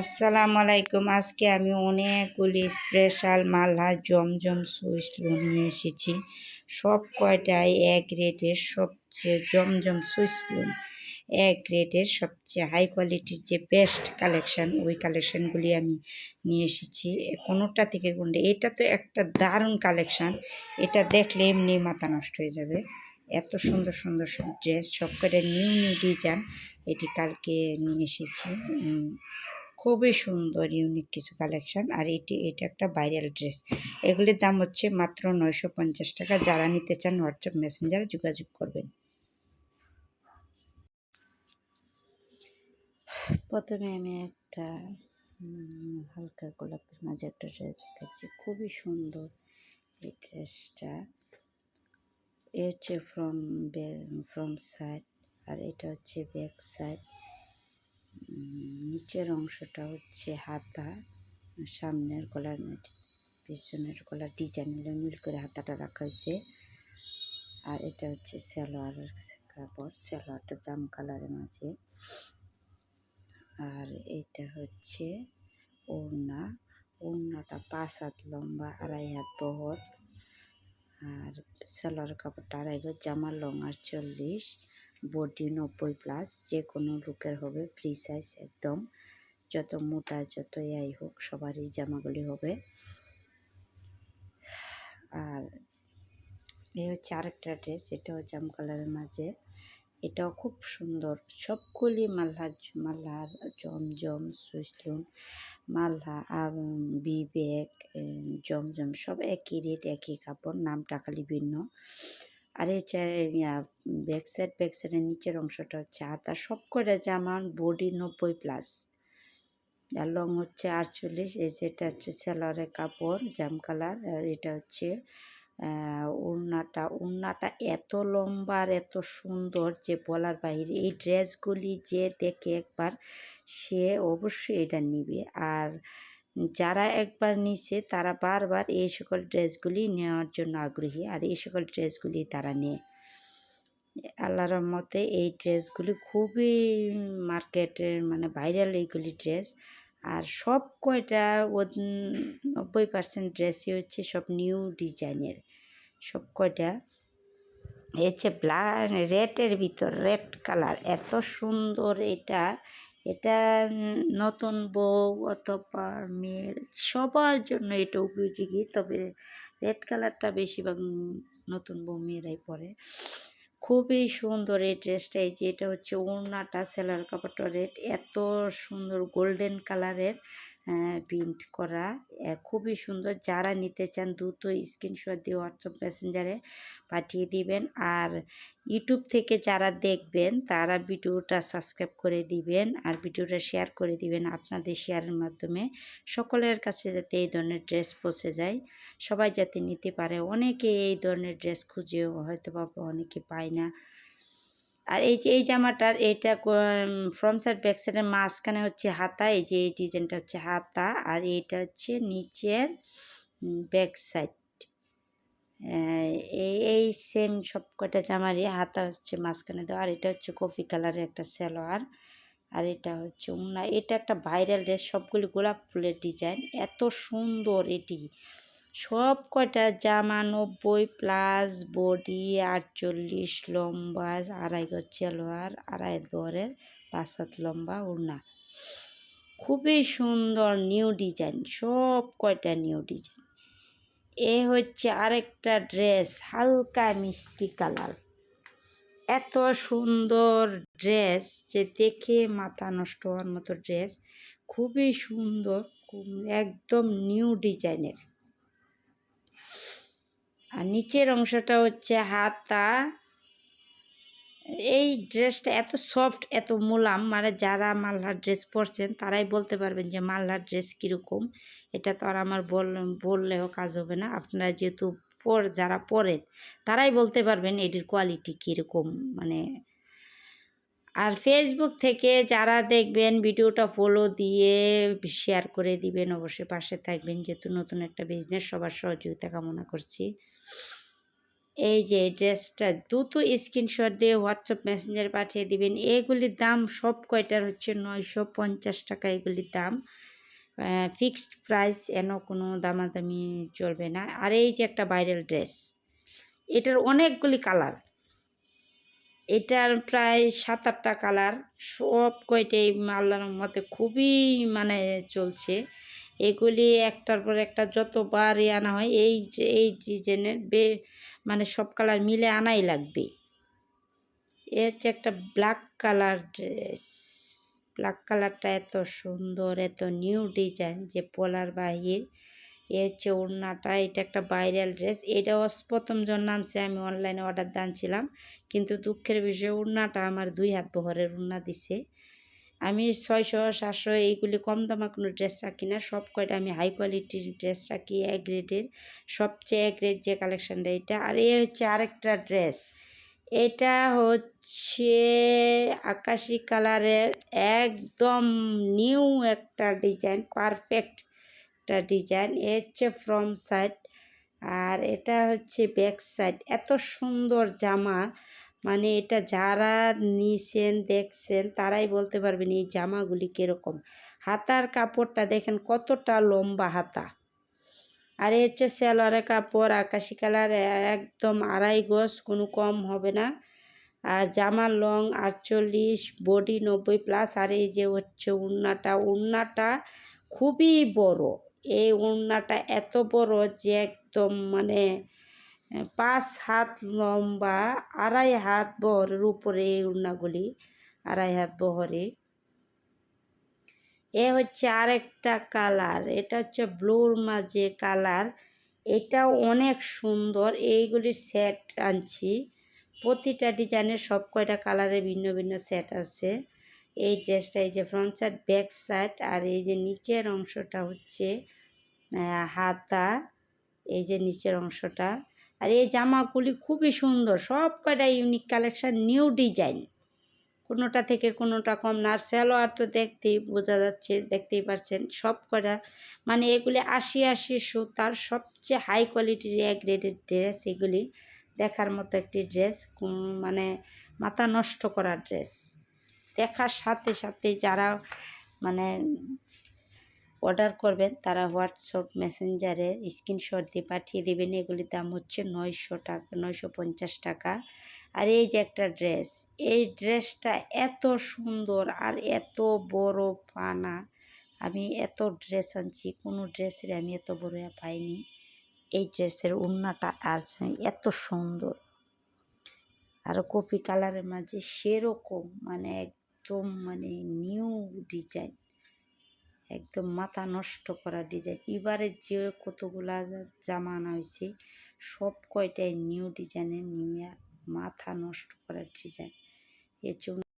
আসসালামু আলাইকুম। আজকে আমি অনেকগুলি স্পেশাল মালহার জমজম সুইচ নিয়ে এসেছি। সব কয়টাই এক রেটের সবচেয়ে জমজম সুইচ লোন এক গ্রেডের সবচেয়ে হাই কোয়ালিটির যে বেস্ট কালেকশান ওই কালেকশানগুলি আমি নিয়ে এসেছি। কোনোটা থেকে কোনটা? এটা তো একটা দারুণ কালেকশান এটা দেখলে এমনি মাথা নষ্ট হয়ে যাবে। এত সুন্দর সুন্দর সব ড্রেস সব কটা নিউ নিউ ডিজাইন এটি কালকে নিয়ে এসেছি। খুবই সুন্দর ইউনিক কিছু কালেকশন আর এটি, এটা একটা ভাইরাল ড্রেস এগুলির দাম হচ্ছে মাত্র নয়শো পঞ্চাশ টাকা। যারা নিতে চান হোয়াটসঅ্যাপ মেসেঞ্জারে যোগাযোগ করবেন। প্রথমে আমি একটা হালকা গোলাপের মাঝে একটা ড্রেস দেখাচ্ছি। খুবই সুন্দর এই ড্রেসটা এ হচ্ছে ফ্রম ফ্রম সাইড আর এটা হচ্ছে ব্যাক সাইড নিচের অংশটা হচ্ছে হাতা, সামনের গলার পিছনের গলার ডিজাইন মিল করে হাতাটা রাখা হয়েছে। আর এটা হচ্ছে সালোয়ার কাপড়, সালোয়ারটা জাম কালারের মাঝে। আর এটা হচ্ছে ওড়না, ওড়নাটা পাঁচ হাত লম্বা, আড়াই হাত বহর। আর সালোয়ার কাপড়টা আড়াই গজ, জামার লং আর চল্লিশ। বডি নব্বই প্লাস যে কোনো লুকের হবে ফ্রি সাইজ একদম। যত মোটা, যত ইয়াই হোক, সবারই জামাগুলি হবে। আর এই হচ্ছে আরেকটা ড্রেস এটাও জাম কালারের মাঝে। এটাও খুব সুন্দর। সবগুলি মালহার মালহার জমজম সুইসলুন মালহা আর বি বিবেক জমজম, সব একই রেট একই কাপড়, নামটা খালি ভিন্ন। আর এই ব্যাক সাইড ব্যাক সাইডের নিচের অংশটা হচ্ছে হাতা। সব করে জামা বডি নব্বই প্লাস আর লং হচ্ছে আটচল্লিশ, এই যেটা হচ্ছে সেলারের কাপড়, জাম কালার আর এটা হচ্ছে ওড়নাটা। ওড়নাটা এত লম্বা আর এত সুন্দর যে বলার বাইরে এই ড্রেসগুলি যে দেখে একবার সে অবশ্যই এটা নিবে। আর যারা একবার নিছে, তারা বারবার এই সকল ড্রেসগুলি নেওয়ার জন্য আগ্রহী, আর এই সকল ড্রেসগুলি তারা নেয়। আল্লাহর মতে এই ড্রেসগুলি খুবই মার্কেটের মানে ভাইরাল এইগুলি ড্রেস। আর সব কয়টা নব্বই পার্সেন্ট ড্রেসই হচ্ছে সব নিউ ডিজাইনের। সব কয়টা? হচ্ছে ব্ল্যাক রেডের ভিতর, রেড কালার, এত সুন্দর এটা। এটা নতুন বউ অথবা মেয়ের সবার জন্য এটা উপযোগী, তবে রেড কালারটা বেশিরভাগ নতুন বউ মেয়েরাই পরে। খুবই সুন্দর এই ড্রেসটা এই যে এটা হচ্ছে ওড়নাটা সেলার কাপড়টা রেড এত সুন্দর গোল্ডেন কালারের প্রিন্ট করা খুবই সুন্দর। যারা নিতে চান, দ্রুত স্ক্রিনশট দিয়ে হোয়াটসঅ্যাপ মেসেঞ্জারে পাঠিয়ে দিবেন। আর ইউটিউব থেকে যারা দেখবেন, তারা ভিডিওটা সাবস্ক্রাইব করে দিবেন আর ভিডিওটা শেয়ার করে দিবেন আপনাদের শেয়ারের মাধ্যমে। সকলের কাছে যাতে এই ধরনের ড্রেস পৌঁছে যায়। সবাই যাতে নিতে পারে। অনেকে এই ধরনের ড্রেস খুঁজেও হয়তো বা অনেকে পায় না। আর এই যে, এই জামাটার এইটা ফ্রম সাইড ব্যাক সাইডের মাঝখানে হচ্ছে হাতা, এই যে, এই ডিজাইনটা হচ্ছে হাতা আর এইটা হচ্ছে নিচের ব্যাক সাইড এই এই সেম সব কটা জামারই হাতা হচ্ছে মাঝখানে দেওয়া। আর এটা হচ্ছে কফি কালারের একটা সালোয়ার। আর এটা হচ্ছে উন্না এটা একটা ভাইরাল ড্রেস সবগুলি গোলাপ ফুলের ডিজাইন। এত সুন্দর এটি। সব কয়টা জামা নব্বই প্লাস বডি আটচল্লিশ লম্বা, আড়াই চেলোয়ার আড়াই গড়ের পাঁচ হাত লম্বা ওড়না। খুবই সুন্দর নিউ ডিজাইন সব কয়টা নিউ ডিজাইন এ হচ্ছে আরেকটা ড্রেস হালকা মিষ্টি কালার এত সুন্দর ড্রেস যে দেখে মাথা নষ্ট হওয়ার মতো ড্রেস খুবই সুন্দর একদম নিউ ডিজাইনের আর নিচের অংশটা হচ্ছে হাতা। এই ড্রেসটা এত সফট এত মোলাম মানে যারা মাল্লার ড্রেস পরছেন, তারাই বলতে পারবেন যে মাল্লার ড্রেস কীরকম। এটা তো আর আমার বল, বললেও কাজ হবে না। আপনারা যেহেতু পর, যারা পরেন, তারাই বলতে পারবেন এটির কোয়ালিটি কীরকম মানে। আর ফেসবুক থেকে যারা দেখবেন ভিডিওটা ফলো দিয়ে শেয়ার করে দিবেন, অবশ্যই পাশে থাকবেন, যেহেতু নতুন একটা বিজনেস সবার সহযোগিতা কামনা করছি। এই যে ড্রেসটা দ্রুত স্ক্রিনশট দিয়ে হোয়াটসঅ্যাপ মেসেঞ্জারে পাঠিয়ে দিবেন। এগুলির দাম সব কয়টার হচ্ছে? নয়শো পঞ্চাশ টাকা এগুলির দাম। ফিক্সড প্রাইস এন কোনো দামাদামি চলবে না। আর এই যে একটা ভাইরাল ড্রেস এটার অনেকগুলি কালার এটার প্রায় সাত আটটা কালার সব কয়টাই আল্লাহর মতে খুবই মানে চলছে। এগুলি একটার পর একটা যতবারই আনা হয়, এই যে, এই ডিজাইনের বে মানে সব কালার মিলে আনাই লাগবে। এ হচ্ছে একটা ব্ল্যাক কালার ড্রেস ব্ল্যাক কালারটা এত সুন্দর, এত নিউ ডিজাইন যে পলার বাহির। এ হচ্ছে ওড়নাটা, এটা একটা ভাইরাল ড্রেস এটাও প্রথম জন নামছে, আমি অনলাইনে অর্ডার দানছিলাম কিন্তু দুঃখের বিষয়, ওড়নাটা আমার দুই হাত বহরের ওড়না দিছে। আমি ছয়শো, সাতশো এইগুলি কম দামা কোনো ড্রেস রাখি না। সব কয়টা আমি হাই কোয়ালিটির ড্রেস রাখি এ গ্রেডের সবচেয়ে এ গ্রেড যে কালেকশানটা এটা। আর এ হচ্ছে আরেকটা ড্রেস এটা হচ্ছে আকাশি কালারের একদম নিউ একটা ডিজাইন পারফেক্ট একটা ডিজাইন এ হচ্ছে ফ্রম সাইড আর এটা হচ্ছে ব্যাক সাইড এত সুন্দর জামা। মানে এটা যারা নিছেন, দেখছেন, তারাই বলতে পারবেন এই জামাগুলি কীরকম। হাতার কাপড়টা দেখেন কতটা লম্বা হাতা। আর এই হচ্ছে সেলোয়ারের কাপড়, আকাশি কালার একদম আড়াই গোস কোনো কম হবে না। আর জামার লং আটচল্লিশ, বডি নব্বই প্লাস, আর এই যে হচ্ছে উন্নাটা উন্নাটা খুবই বড়। এই উন্নাটা এত বড় যে একদম মানে পাঁচ হাত লম্বা, আড়াই হাত বহরের উপরে এই উন্নাগুলি আড়াই হাত বহরে। এ হচ্ছে আরেকটা কালার, এটা হচ্ছে ব্লুর মাঝে কালার। এটাও অনেক সুন্দর, এইগুলির সেট আনছি। প্রতিটা ডিজাইনের সব কয়টা কালারের ভিন্ন ভিন্ন সেট আছে। এই ড্রেসটা, এই যে ফ্রন্ট সাইড ব্যাক সাইড আর এই যে নিচের অংশটা হচ্ছে হাতা। এই যে নিচের অংশটা। আর এই জামাগুলি খুবই সুন্দর, সব কয়টা ইউনিক কালেকশান নিউ ডিজাইন কোনোটা থেকে কোনোটা কম না সালোয়ার তো দেখতেই বোঝা যাচ্ছে, দেখতেই পাচ্ছেন সব কটা মানে এগুলি আশি আশি সুতার সবচেয়ে হাই কোয়ালিটির এক গ্রেডের ড্রেস এগুলি দেখার মতো একটি ড্রেস মানে মাথা নষ্ট করা ড্রেস দেখার সাথে সাথে যারা মানে অর্ডার করবেন, তারা হোয়াটসঅ্যাপ মেসেঞ্জারে স্ক্রিনশট দিয়ে পাঠিয়ে দেবেন। এগুলির দাম হচ্ছে নয়শো টাকা, নয়শো পঞ্চাশ টাকা। আর এই যে একটা ড্রেস, এই ড্রেসটা এত সুন্দর আর এত বড় পানা। আমি এত ড্রেস আনছি, কোনো ড্রেসের আমি এত বড় পাইনি। এই ড্রেসের উন্নাটা আর এত সুন্দর। আর কপি কালারের মাঝে সেরকম মানে একদম মানে নিউ ডিজাইন। একদম মাথা নষ্ট করা ডিজাইন এবারে যে কতগুলা জামা আনা হয়েছে সব কয়টাই নিউ ডিজাইনের নিউ মাথা নষ্ট করার ডিজাইন এর জন্য